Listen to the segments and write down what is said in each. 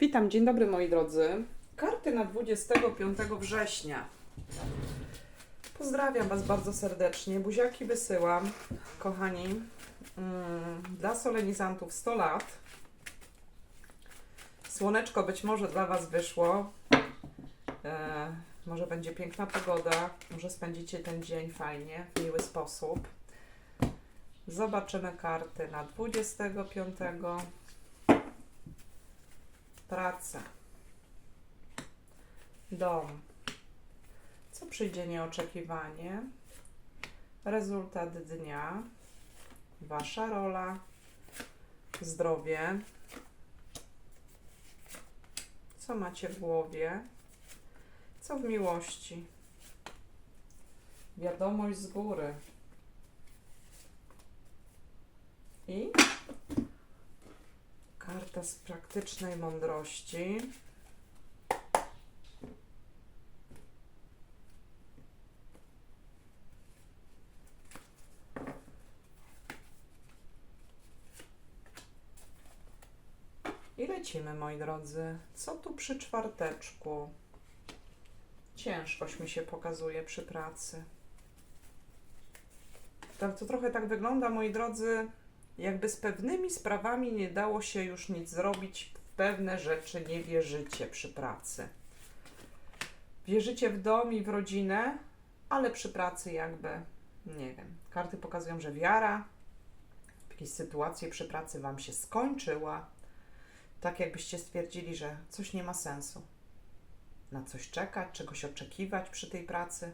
Witam, dzień dobry moi drodzy. Karty na 25 września. Pozdrawiam Was bardzo serdecznie. Buziaki wysyłam, kochani. Mm, Dla solenizantów 100 lat. Słoneczko być może dla Was wyszło. E, może będzie piękna pogoda. Może spędzicie ten dzień fajnie, w miły sposób. Zobaczymy karty na 25 praca, dom, co przyjdzie nieoczekiwanie, rezultat dnia, wasza rola, zdrowie, co macie w głowie, co w miłości, wiadomość z góry. I Karta z praktycznej mądrości. I lecimy, moi drodzy. Co tu przy czwarteczku? Ciężkość mi się pokazuje przy pracy. To, to trochę tak wygląda, moi drodzy, jakby z pewnymi sprawami nie dało się już nic zrobić, w pewne rzeczy nie wierzycie przy pracy. Wierzycie w dom i w rodzinę, ale przy pracy jakby, nie wiem, karty pokazują, że wiara w jakieś sytuacje przy pracy Wam się skończyła, tak jakbyście stwierdzili, że coś nie ma sensu. Na coś czekać, czegoś oczekiwać przy tej pracy.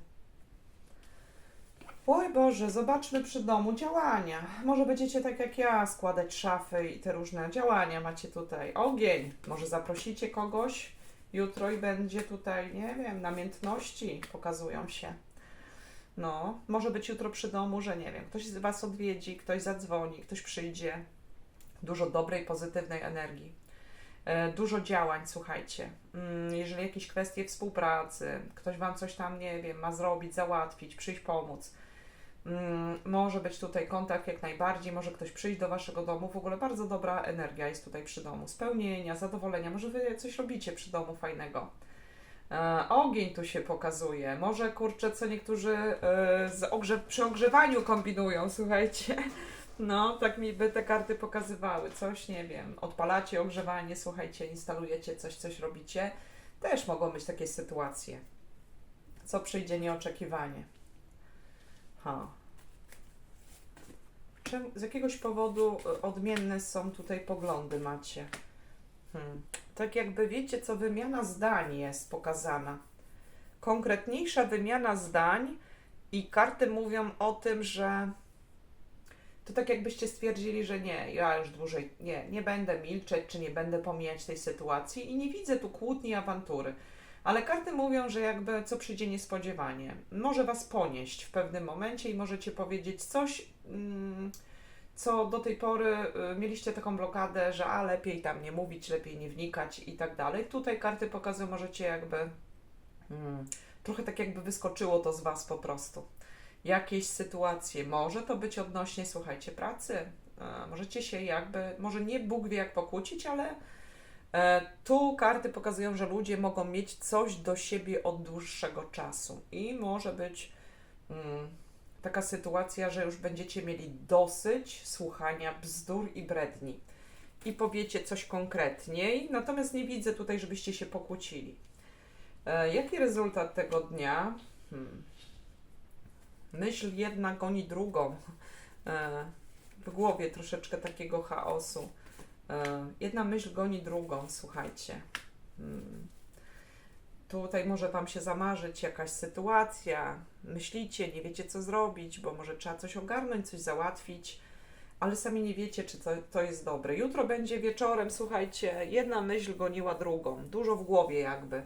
Oj Boże, zobaczmy przy domu działania. Może będziecie tak jak ja składać szafy i te różne działania macie tutaj. Ogień. Może zaprosicie kogoś jutro i będzie tutaj, nie wiem, namiętności pokazują się. No, może być jutro przy domu, że nie wiem, ktoś z Was odwiedzi, ktoś zadzwoni, ktoś przyjdzie. Dużo dobrej, pozytywnej energii. E, Dużo działań, słuchajcie. Mm, Jeżeli jakieś kwestie współpracy, ktoś Wam coś tam, nie wiem, ma zrobić, załatwić, przyjść pomóc, Mm, Może być tutaj kontakt jak najbardziej, może ktoś przyjść do waszego domu. W ogóle bardzo dobra energia jest tutaj przy domu. Spełnienia, zadowolenia. Może wy coś robicie przy domu fajnego. E, ogień tu się pokazuje. Może kurczę, co niektórzy e, z ogrze- przy ogrzewaniu kombinują, słuchajcie. No, tak mi by te karty pokazywały. Coś, nie wiem, odpalacie ogrzewanie, słuchajcie, instalujecie coś, coś robicie. Też mogą być takie sytuacje. Co przyjdzie nieoczekiwanie. Ha. Czym, z jakiegoś powodu y, odmienne są tutaj poglądy macie. Hmm. Tak jakby wiecie, co wymiana zdań jest pokazana. Konkretniejsza wymiana zdań i karty mówią o tym, że to tak jakbyście stwierdzili, że nie, ja już dłużej nie, nie będę milczeć, czy nie będę pomijać tej sytuacji i nie widzę tu kłótni, awantury. Ale karty mówią, że jakby co przyjdzie niespodziewanie. Może was ponieść w pewnym momencie i możecie powiedzieć coś, mm, co do tej pory y, mieliście taką blokadę, że a lepiej tam nie mówić, lepiej nie wnikać i tak dalej. Tutaj karty pokazują, możecie jakby mm, trochę tak jakby wyskoczyło to z was po prostu. Jakieś sytuacje, może to być odnośnie, słuchajcie, pracy. E, możecie się jakby, może nie Bóg wie jak pokłócić, ale E, Tu karty pokazują, że ludzie mogą mieć coś do siebie od dłuższego czasu i może być mm, taka sytuacja, że już będziecie mieli dosyć słuchania bzdur i bredni i powiecie coś konkretniej, natomiast nie widzę tutaj, żebyście się pokłócili. E, jaki rezultat tego dnia? Hmm. Myśl jedna goni drugą. E, w głowie troszeczkę takiego chaosu. E, Jedna myśl goni drugą, słuchajcie. Mm. Tutaj może Wam się zamarzyć jakaś sytuacja, myślicie, nie wiecie co zrobić, bo może trzeba coś ogarnąć, coś załatwić, ale sami nie wiecie, czy to, to jest dobre. Jutro będzie wieczorem, słuchajcie, jedna myśl goniła drugą, dużo w głowie jakby.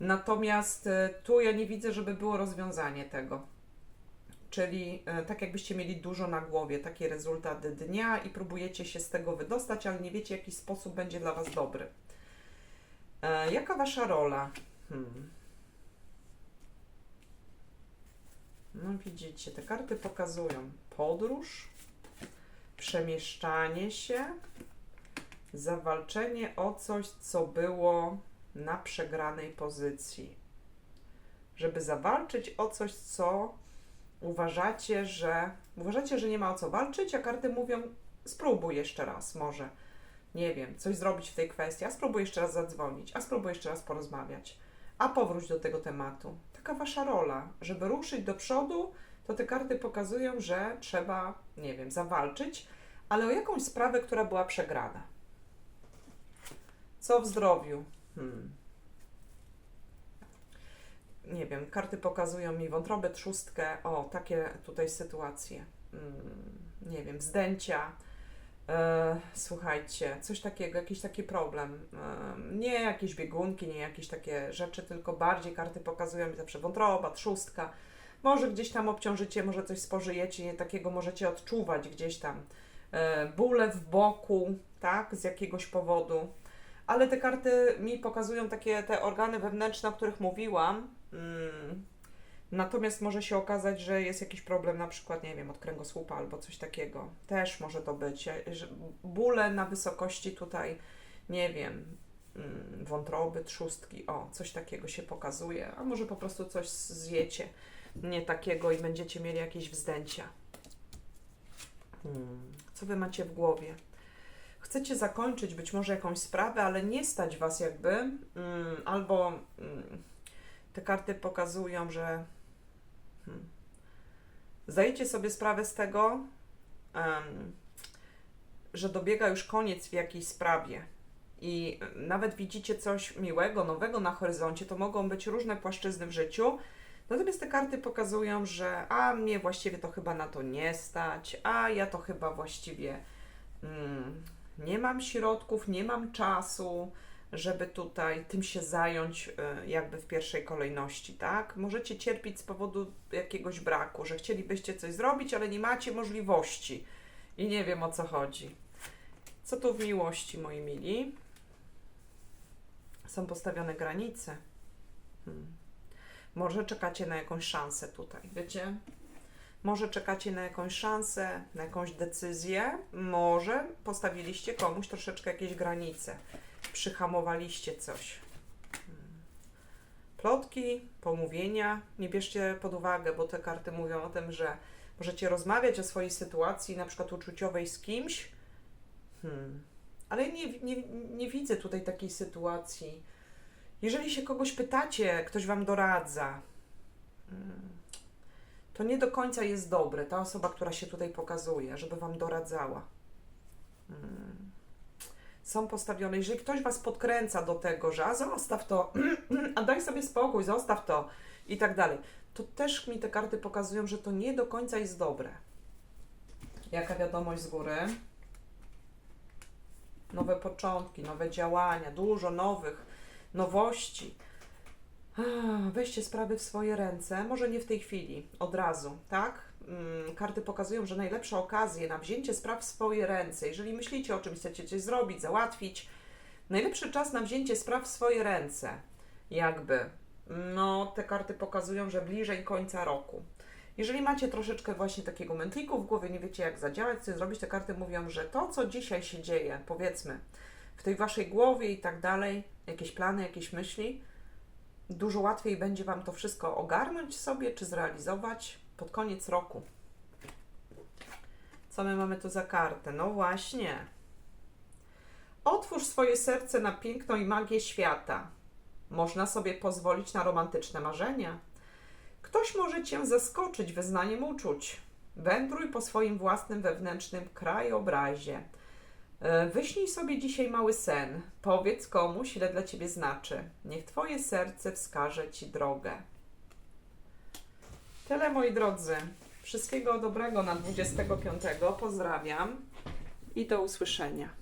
Natomiast e, tu ja nie widzę, żeby było rozwiązanie tego. Czyli e, tak jakbyście mieli dużo na głowie, taki rezultat dnia i próbujecie się z tego wydostać, ale nie wiecie, jaki sposób będzie dla Was dobry. E, jaka Wasza rola? Hmm. No widzicie, te karty pokazują podróż, przemieszczanie się, Zawalczenie o coś, co było na przegranej pozycji. Żeby zawalczyć o coś, co uważacie, że uważacie, że nie ma o co walczyć, a karty mówią: spróbuj jeszcze raz, może. Nie wiem, coś zrobić w tej kwestii, a spróbuj jeszcze raz zadzwonić, a spróbuj jeszcze raz porozmawiać, a powróć do tego tematu. Taka wasza rola, żeby ruszyć do przodu, to te karty pokazują, że trzeba, nie wiem, zawalczyć, ale o jakąś sprawę, która była przegrana. Co w zdrowiu? Hmm. Nie wiem, karty pokazują mi wątrobę, trzustkę, o, takie tutaj sytuacje. Mm, nie wiem, zdęcia. E, słuchajcie, coś takiego, jakiś taki problem. E, nie jakieś biegunki, nie jakieś takie rzeczy, tylko bardziej karty pokazują mi zawsze wątroba, trzustka. Może gdzieś tam obciążycie, może coś spożyjecie, nie takiego możecie odczuwać gdzieś tam. E, bóle w boku, tak, z jakiegoś powodu. Ale te karty mi pokazują takie te organy wewnętrzne, o których mówiłam. Natomiast może się okazać, że jest jakiś problem, na przykład, nie wiem, od kręgosłupa albo coś takiego. Też może to być. Bóle na wysokości tutaj, nie wiem, wątroby, trzustki, o, coś takiego się pokazuje. A może po prostu coś zjecie nie takiego i będziecie mieli jakieś wzdęcia. Hmm. Co wy macie w głowie? Chcecie zakończyć być może jakąś sprawę, ale nie stać was jakby, albo te karty pokazują, że hmm, zdajecie sobie sprawę z tego, em, że dobiega już koniec w jakiejś sprawie. I nawet widzicie coś miłego, nowego na horyzoncie, to mogą być różne płaszczyzny w życiu, Natomiast te karty pokazują, że a mnie właściwie to chyba na to nie stać, a ja to chyba właściwie mm, nie mam środków, nie mam czasu, żeby tutaj tym się zająć y, jakby w pierwszej kolejności, tak? Możecie cierpieć z powodu jakiegoś braku, że chcielibyście coś zrobić, ale nie macie możliwości i nie wiem o co chodzi. Co tu w miłości, moi mili? Są postawione granice. Hmm. Może czekacie na jakąś szansę tutaj, wiecie? Może czekacie na jakąś szansę, na jakąś decyzję, może postawiliście komuś troszeczkę jakieś granice, przyhamowaliście coś. Hmm. Plotki, pomówienia, nie bierzcie pod uwagę, bo te karty mówią o tym, że możecie rozmawiać o swojej sytuacji, na przykład uczuciowej z kimś, hmm. ale nie, nie, nie widzę tutaj takiej sytuacji. Jeżeli się kogoś pytacie, ktoś wam doradza, mm, to nie do końca jest dobre ta osoba, która się tutaj pokazuje, żeby wam doradzała. Mm. Są postawione, jeżeli ktoś was podkręca do tego, że a zostaw to, a daj sobie spokój, zostaw to i tak dalej, to też mi te karty pokazują, że to nie do końca jest dobre. Jaka wiadomość z góry? Nowe początki, nowe działania, dużo nowych nowości. Weźcie sprawy w swoje ręce, może nie w tej chwili, od razu, tak? Mm, Karty pokazują, że najlepsze okazje na wzięcie spraw w swoje ręce, jeżeli myślicie o czymś, chcecie coś zrobić, załatwić, najlepszy czas na wzięcie spraw w swoje ręce, jakby. No, te karty pokazują, że bliżej końca roku. Jeżeli macie troszeczkę właśnie takiego mętliku w głowie, nie wiecie jak zadziałać, co zrobić, te karty mówią, że to, co dzisiaj się dzieje, powiedzmy, w tej waszej głowie i tak dalej, jakieś plany, jakieś myśli, dużo łatwiej będzie Wam to wszystko ogarnąć sobie czy zrealizować pod koniec roku. Co my mamy tu za kartę? No właśnie. Otwórz swoje serce na piękno i magię świata. Można sobie pozwolić na romantyczne marzenia. Ktoś może Cię zaskoczyć wyznaniem uczuć. Wędruj po swoim własnym wewnętrznym krajobrazie. E, Wyśnij sobie dzisiaj mały sen. Powiedz komuś, ile dla ciebie znaczy. Niech twoje serce wskaże ci drogę. Tyle moi drodzy. Wszystkiego dobrego na 25. Pozdrawiam i do usłyszenia.